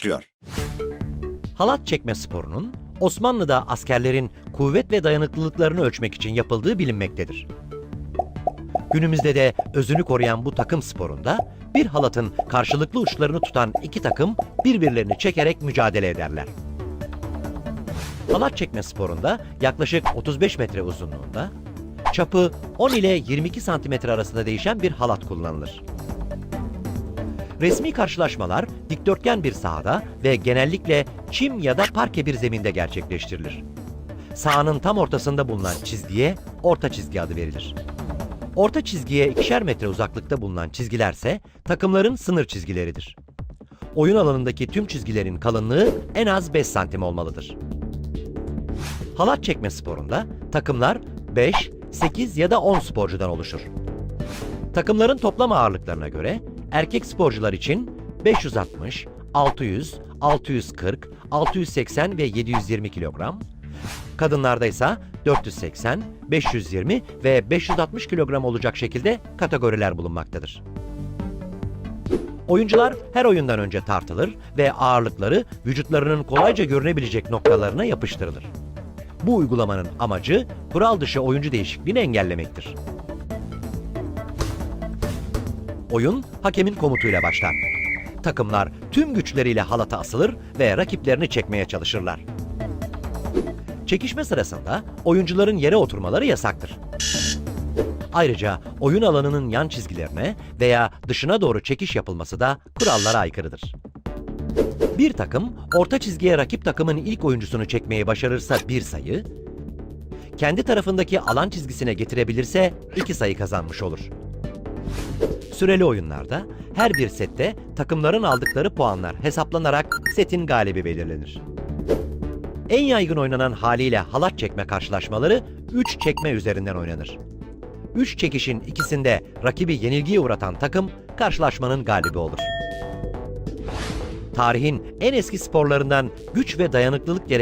başlıyor. Halat çekme sporunun Osmanlı'da askerlerin kuvvet ve dayanıklılıklarını ölçmek için yapıldığı bilinmektedir. Günümüzde de özünü koruyan bu takım sporunda bir halatın karşılıklı uçlarını tutan iki takım birbirlerini çekerek mücadele ederler. Halat çekme sporunda yaklaşık 35 metre uzunluğunda, çapı 10 ile 22 santimetre arasında değişen bir halat kullanılır. Resmi karşılaşmalar dikdörtgen bir sahada ve genellikle çim ya da parke bir zeminde gerçekleştirilir. Sahanın tam ortasında bulunan çizgiye orta çizgi adı verilir. Orta çizgiye ikişer metre uzaklıkta bulunan çizgilerse takımların sınır çizgileridir. Oyun alanındaki tüm çizgilerin kalınlığı en az 5 santim olmalıdır. Halat çekme sporunda takımlar 5, 8 ya da 10 sporcudan oluşur. Takımların toplam ağırlıklarına göre erkek sporcular için 560, 600, 640, 680 ve 720 kilogram, kadınlarda ise 480, 520 ve 560 kilogram olacak şekilde kategoriler bulunmaktadır. Oyuncular her oyundan önce tartılır ve ağırlıkları vücutlarının kolayca görünebilecek noktalarına yapıştırılır. Bu uygulamanın amacı kural dışı oyuncu değişikliğini engellemektir. Oyun hakemin komutuyla başlar. Takımlar tüm güçleriyle halata asılır ve rakiplerini çekmeye çalışırlar. Çekişme sırasında oyuncuların yere oturmaları yasaktır. Ayrıca oyun alanının yan çizgilerine veya dışına doğru çekiş yapılması da kurallara aykırıdır. Bir takım orta çizgiye rakip takımın ilk oyuncusunu çekmeyi başarırsa bir sayı, kendi tarafındaki alan çizgisine getirebilirse iki sayı kazanmış olur. Süreli oyunlarda her bir sette takımların aldıkları puanlar hesaplanarak setin galibi belirlenir. En yaygın oynanan haliyle halat çekme karşılaşmaları 3 çekme üzerinden oynanır. 3 çekişin ikisinde rakibi yenilgiye uğratan takım karşılaşmanın galibi olur. Tarihin en eski sporlarından güç ve dayanıklılık gerektiren